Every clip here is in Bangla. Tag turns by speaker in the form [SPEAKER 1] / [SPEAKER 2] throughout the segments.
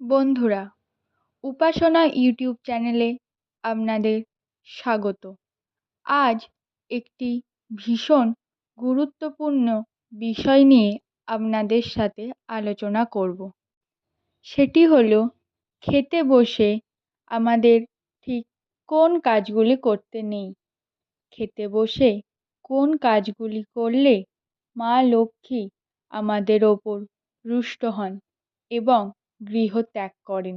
[SPEAKER 1] বন্ধুরা, উপাসনা ইউটিউব চ্যানেলে আপনাদের স্বাগত। আজ একটি ভীষণ গুরুত্বপূর্ণ বিষয় নিয়ে আপনাদের সাথে আলোচনা করব। সেটি হলো, খেতে বসে আমাদের ঠিক কোন কাজগুলি করতে নেই? খেতে বসে কোন কাজগুলি করলে মা লক্ষ্মী আমাদের ওপর রুষ্ট হন এবং গৃহত্যাগ করেন।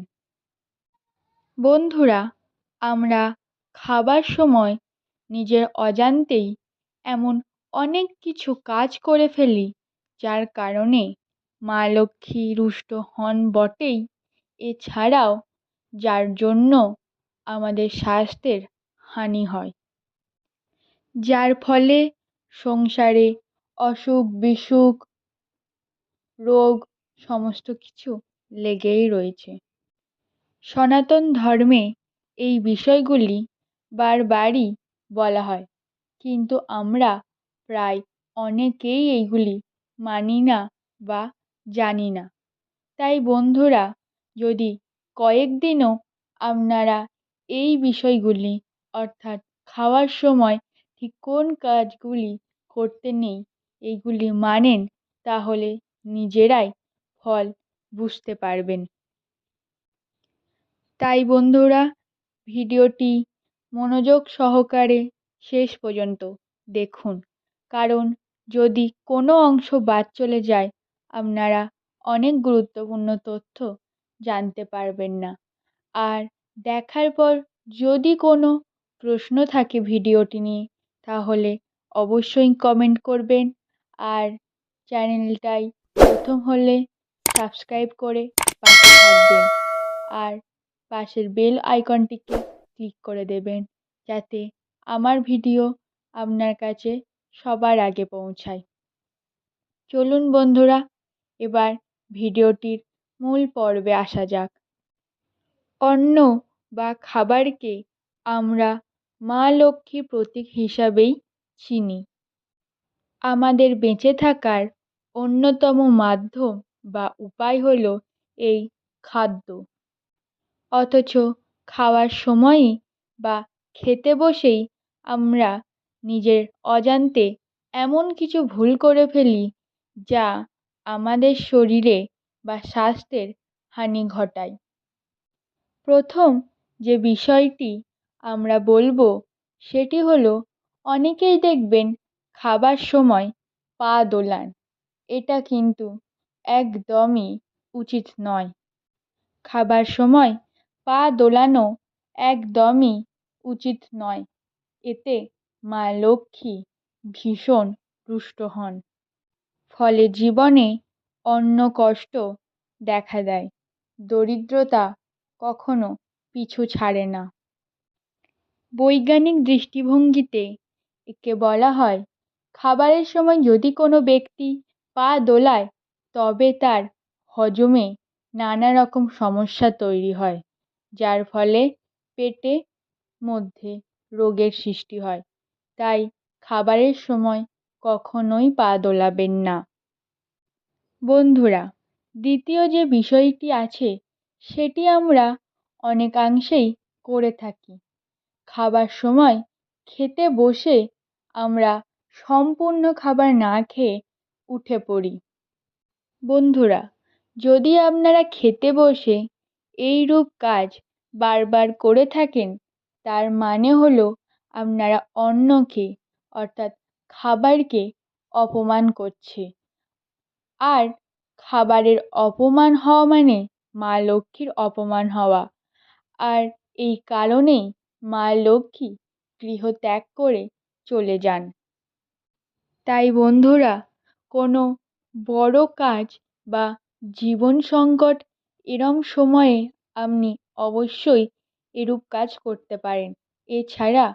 [SPEAKER 1] বন্ধুরা, আমরা খাবার সময় নিজের অজান্তেই এমন অনেক কিছু কাজ করে ফেলি, যার কারণে মা লক্ষ্মী রুষ্ট হন বটেই। এছাড়াও যার জন্য আমাদের স্বাস্থ্যের হানি হয়। যার ফলে সংসারে অসুখ বিসুখ রোগ, সমস্ত কিছু লেগেই রয়েছে। সনাতন ধর্মে এই বিষয়গুলি বারবারই বলা হয়। কিন্তু আমরা প্রায় অনেকেই এইগুলি মানি না বা জানি না। তাই বন্ধুরা, যদি কয়েকদিনও আপনারা এই বিষয়গুলি, অর্থাৎ খাওয়ার সময় ঠিক কোন কাজগুলি করতে নেই, এইগুলি মানেন, তাহলে নিজেরাই ফল বুঝতে পারবেন। তাই বন্ধুরা, ভিডিওটি মনোযোগ সহকারে শেষ পর্যন্ত দেখুন। কারণ যদি কোনো অংশ বাদ চলে যায়, আপনারা অনেক গুরুত্বপূর্ণ তথ্য জানতে পারবেন না। আর দেখার পর যদি কোনো প্রশ্ন থাকে ভিডিওটি নিয়ে, তাহলে অবশ্যই কমেন্ট করবেন। আর চ্যানেলটাই প্রথম হলে সাবস্ক্রাইব করে পাশে থাকবেন। আর পাশের বেল আইকনটিকে ক্লিক করে দেবেন, যাতে আমার ভিডিও আপনার কাছে সবার আগে পৌঁছায়। চলুন বন্ধুরা, এবার ভিডিওটির মূল পর্বে আসা যাক। অন্ন বা খাবারকে আমরা মা লক্ষ্মী প্রতীক হিসাবেই চিনি। আমাদের বেঁচে থাকার অন্যতম মাধ্যম বা উপায় হল এই খাদ্য। অথচ খাওয়ার সময়ই বা খেতে বসেই আমরা নিজের অজান্তে এমন কিছু ভুল করে ফেলি যা আমাদের শরীরে বা স্বাস্থ্যের হানি ঘটায়। প্রথম যে বিষয়টি আমরা বলব সেটি হলো অনেকেই দেখবেন খাবার সময় পা দোলান। এটা কিন্তু একদমই উচিত নয়। খাবার সময় পা দোলানো একদমই উচিত নয়। এতে মা লক্ষ্মী ভীষণ রুষ্ট হন। ফলে জীবনে অন্য কষ্ট দেখা দেয়। দরিদ্রতা কখনো পিছু ছাড়ে না। বৈজ্ঞানিক দৃষ্টিভঙ্গিতে একে বলা হয়, খাবারের সময় যদি কোনো ব্যক্তি পা দোলায় তবে তার হজমে নানা রকম সমস্যা তৈরি হয়, যার ফলে পেটে মধ্যে রোগের সৃষ্টি হয়। তাই খাবারের সময় কখনোই পা দোলাবেন না। বন্ধুরা, দ্বিতীয় যে বিষয়টি আছে, সেটি আমরা অনেকাংশেই করে থাকি। খাবার সময় খেতে বসে আমরা সম্পূর্ণ খাবার না খেয়ে উঠে পড়ি। বন্ধুরা, যদি আপনারা খেতে বসে এইরূপ কাজ বারবার করে থাকেন, তার মানে হলো আপনারা অন্নকে, অর্থাৎ খাবারকে অপমান করছে। আর খাবারের অপমান হওয়া মানে মা লক্ষ্মীর অপমান হওয়া। আর এই কারণেই মা লক্ষ্মী গৃহ ত্যাগ করে চলে যান। তাই বন্ধুরা, কোনো বড় কাজ বা জীবন সংকট এরম সময়ে আপনি অবশ্যই এরূপ কাজ করতে পারেন। এছাড়া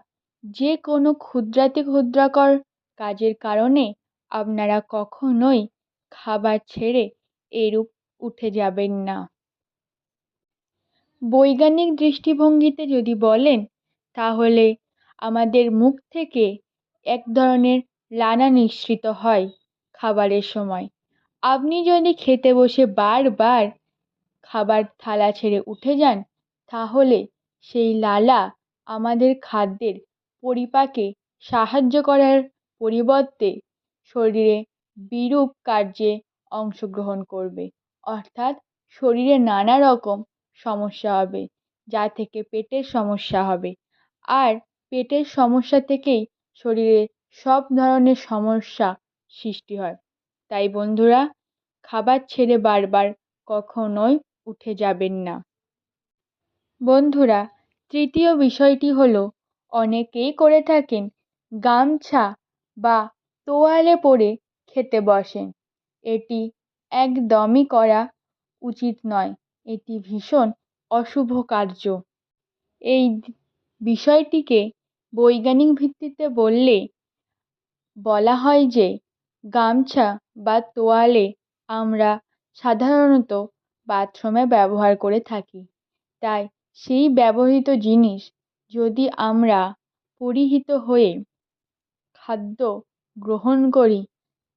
[SPEAKER 1] যে কোনো ক্ষুদ্রাতি ক্ষুদ্রাকর কাজের কারণে আপনারা কখনোই খাবার ছেড়ে এরূপ উঠে যাবেন না। বৈজ্ঞানিক দৃষ্টিভঙ্গিতে যদি বলেন, তাহলে আমাদের মুখ থেকে এক ধরনের লানা নিঃসৃত হয়। খাবারের সময়। আপনি যদি খেতে বসে বারবার খাবার থালা ছেড়ে উঠে যান, তাহলে সেই লালা আমাদের খাদ্যের পরিপাকে সাহায্য করার পরিবর্তে শরীরে বিরূপ কার্যে অংশগ্রহণ করবে। অর্থাৎ শরীরে নানা রকম সমস্যা হবে, যা থেকে পেটের সমস্যা হবে। আর পেটের সমস্যা থেকেই শরীরে সব ধরনের সমস্যা সৃষ্টি হয়। তাই বন্ধুরা, খাবার ছেড়ে বারবার কখনোই উঠে যাবেন না। বন্ধুরা, তৃতীয় বিষয়টি হলো, অনেকেই করে থাকেন গামছা বা তোয়ালে পরে খেতে বসেন। এটি একদমই করা উচিত নয়। এটি ভীষণ অশুভ কার্য। এই বিষয়টিকে বৈজ্ঞানিক ভিত্তিতে বললে বলা হয় যে গামছা বা তোয়ালে আমরা সাধারণত বাথরুমে ব্যবহার করে থাকি। তাই সেই ব্যবহৃত জিনিস যদি আমরা পরিহিত হয়ে খাদ্য গ্রহণ করি,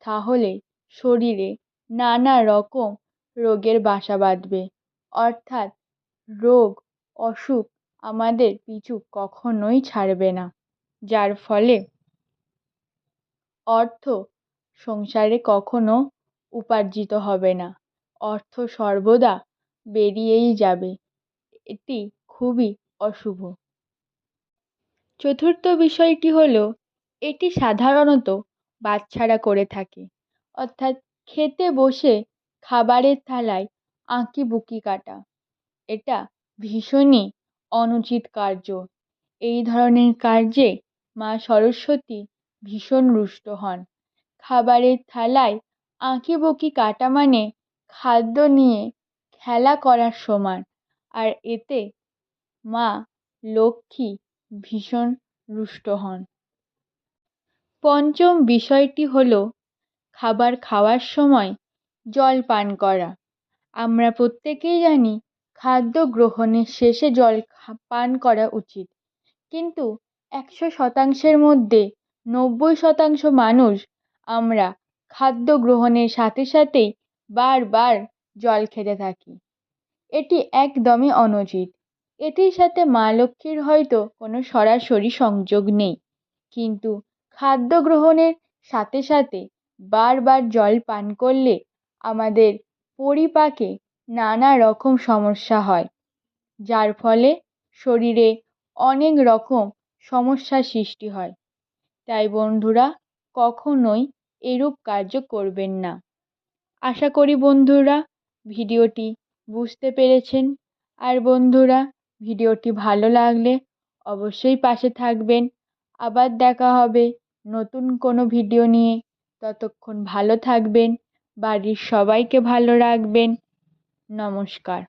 [SPEAKER 1] তাহলে শরীরে নানা রকম রোগের বাসা বাঁধবে। অর্থাৎ রোগ, অসুখ আমাদের পিছু কখনোই ছাড়বে না। যার ফলে অর্থ সংসারে কখনো উপার্জিত হবে না। অর্থ সর্বদা বেরিয়েই যাবে। এটি খুবই অশুভ। চতুর্থ বিষয়টি হলো, এটি সাধারণত বাচ্চারা করে থাকে। অর্থাৎ খেতে বসে খাবারের থালায় আঁকিবুকি কাটা। এটা ভীষণই অনুচিত কার্য। এই ধরনের কার্যে মা সরস্বতী ভীষণ রুষ্ট হন। খাবারের থালায় আঁকিবুকি কাটা মানে খাদ্য নিয়ে খেলা করার সমান। আর এতে মা লক্ষ্মী ভীষণ রুষ্ট হন। পঞ্চম বিষয়টি হলো খাবার খাওয়ার সময় জল পান করা। আমরা প্রত্যেকেই জানি খাদ্য গ্রহণের শেষে জল পান করা উচিত। কিন্তু একশো শতাংশের মধ্যে নব্বই শতাংশ মানুষ আমরা খাদ্য গ্রহণের সাথে সাথেই বারবার জল খেতে থাকি। এটি একদমই অনুচিত। এটির সাথে মা লক্ষ্মীর হয়তো কোনো সরাসরি সংযোগ নেই। কিন্তু খাদ্য গ্রহণের সাথে সাথে বারবার জল পান করলে আমাদের পরিপাকে নানা রকম সমস্যা হয়। যার ফলে শরীরে অনেক রকম সমস্যার সৃষ্টি হয়। তাই বন্ধুরা, কখনোই এরূপ কার্য করবেন না। আশা করি বন্ধুরা, ভিডিওটি বুঝতে পেরেছেন। আর বন্ধুরা, ভিডিওটি ভালো লাগলে অবশ্যই পাশে থাকবেন। আবার দেখা হবে নতুন কোনো ভিডিও নিয়ে। ততক্ষণ ভালো থাকবেন। বাড়ির সবাইকে ভালো রাখবেন। নমস্কার।